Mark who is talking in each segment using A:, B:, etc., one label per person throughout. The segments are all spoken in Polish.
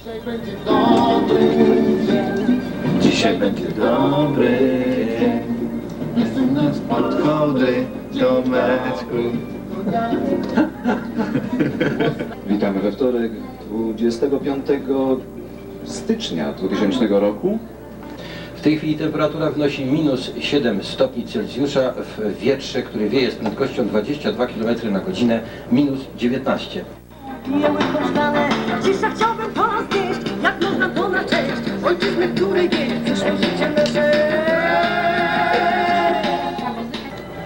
A: Dzisiaj będzie dobry dzień.
B: Dzisiaj będzie dobry dzień.
A: Sięgnąć
B: Od kołdry do meczku.
C: Witamy we wtorek 25 stycznia 2000 roku.
D: W tej chwili temperatura wynosi minus 7 stopni Celsjusza, w wietrze, który wieje z prędkością 22 km na godzinę, minus 19.
E: Pijemy poszkane, cisza chciałbym Ojczyzny, który wie, przyszło życie nasze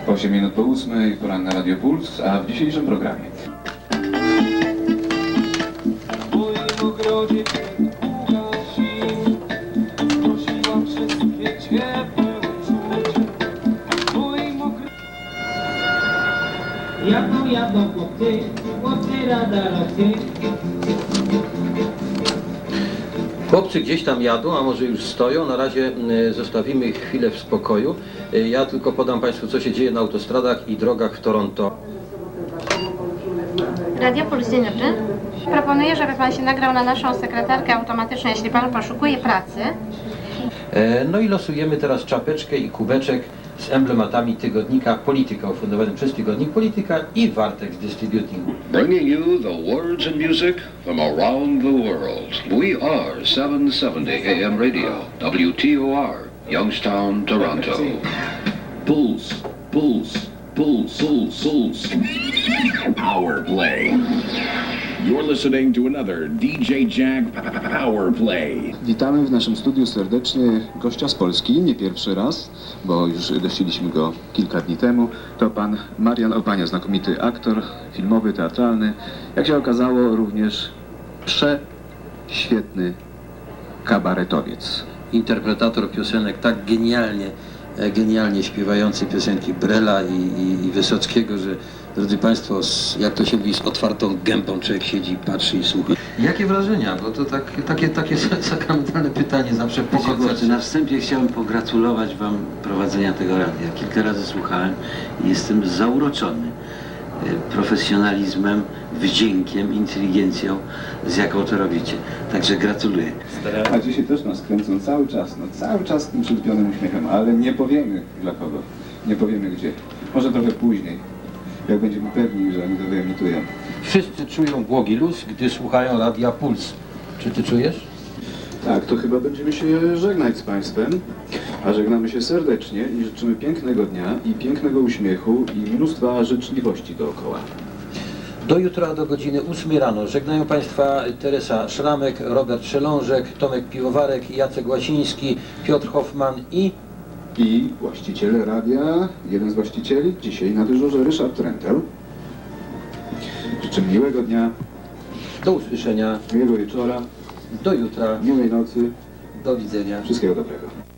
C: 8 minut po 8, poranna Radio Puls, a w dzisiejszym programie.
F: W moim ogrodzie ugasi Prosiłam wszystkie ciepłe uczucie W moim ogrodzie
G: Jadą, jadą chłopcy, chłopcy radarocy.
D: Chłopcy gdzieś tam jadą, a może już stoją. Na razie zostawimy ich chwilę w spokoju. Y, Ja tylko podam Państwu, co się dzieje na autostradach i drogach w Toronto.
H: Radio Puls, dzień dobry. Proponuję, żeby Pan się nagrał na naszą sekretarkę automatyczną, jeśli Pan poszukuje pracy.
D: E, No i losujemy teraz czapeczkę i kubeczek z emblematami tygodnika Polityka, ufundowanym przez tygodnik Polityka i Wartex Distributing.
I: Bringing you the words and music from around the world. We are 770 AM radio, WTOR, Youngstown, Toronto.
J: Pulse, pulse, pulse, pulse, pulse. Power play. You're listening to another DJ Jag Power Play.
C: Witamy w naszym studiu serdecznie gościa z Polski, nie pierwszy raz, bo już gościliśmy go kilka dni temu. To pan Marian Opania, znakomity aktor filmowy, teatralny. Jak się okazało, również prześwietny kabaretowiec.
D: interpretator piosenek tak genialnie, genialnie śpiewający piosenki Brela i, i, i Wysockiego, że drodzy Państwo, z, jak to się mówi, z otwartą gębą człowiek siedzi, patrzy i słucha. Jakie wrażenia? Bo to tak, takie, takie sakramentalne pytanie zawsze po
K: Wiecie, chłopcy,
D: koncercie.
K: na wstępie chciałem pogratulować Wam prowadzenia tego radia. Kilka razy słuchałem i jestem zauroczony e, profesjonalizmem, wdziękiem, inteligencją, z jaką to robicie. Także gratuluję.
C: A dzisiaj też nas kręcą cały czas, no cały czas z tym przytupionym uśmiechem, ale nie powiemy dla kogo, nie powiemy gdzie. Może trochę później, jak będziemy pewni, że oni to wyemitują.
D: Wszyscy czują błogi luz, gdy słuchają Radia Puls. Czy Ty czujesz?
C: Tak, to chyba będziemy się żegnać z Państwem, a żegnamy się serdecznie i życzymy pięknego dnia i pięknego uśmiechu i mnóstwa życzliwości dookoła.
D: Do jutra do godziny 8 rano żegnają Państwa Teresa Szramek, Robert Szelążek, Tomek Piwowarek, Jacek Łasiński, Piotr Hoffman i
C: I właściciel radia, jeden z właścicieli, dzisiaj na dyżurze Ryszard Rentel. Życzę miłego dnia,
D: do usłyszenia,
C: miłego wieczora,
D: do jutra,
C: miłej nocy,
D: do widzenia.
C: wszystkiego dobrego.